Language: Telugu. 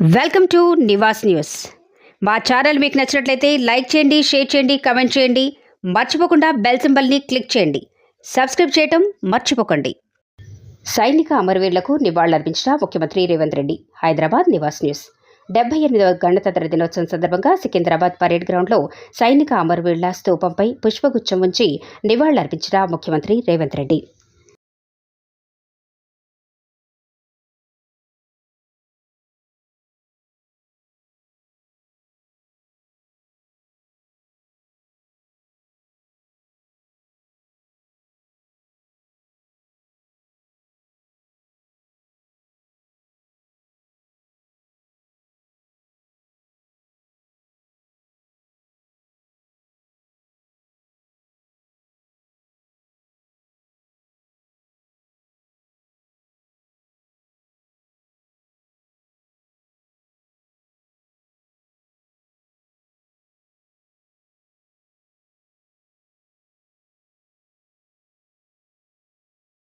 Welcome to Nivas news. మా ఛానల్ మీకు నచ్చినట్లయితే లైక్ చేయండి షేర్ చేయండి కమెంట్ చేయండి. మర్చిపోకుండా బెల్ సింబల్ని క్లిక్ చేయండి. సబ్స్క్రైబ్ చేయటం మర్చిపోకండి. సైనిక అమరవీరులకు నివాళులర్పించిన ముఖ్యమంత్రి రేవంత్ రెడ్డి హైదరాబాద్ నివాస్ న్యూస్. డెబ్బై ఎనిమిదవ గణతంత్ర దినోత్సవం సందర్భంగా సికింద్రాబాద్ పరేడ్ గ్రౌండ్లో సైనిక అమరవీరుల స్తూపంపై పుష్పగుచ్చం ఉంచి నివాళులర్పించిన ముఖ్యమంత్రి రేవంత్ రెడ్డి.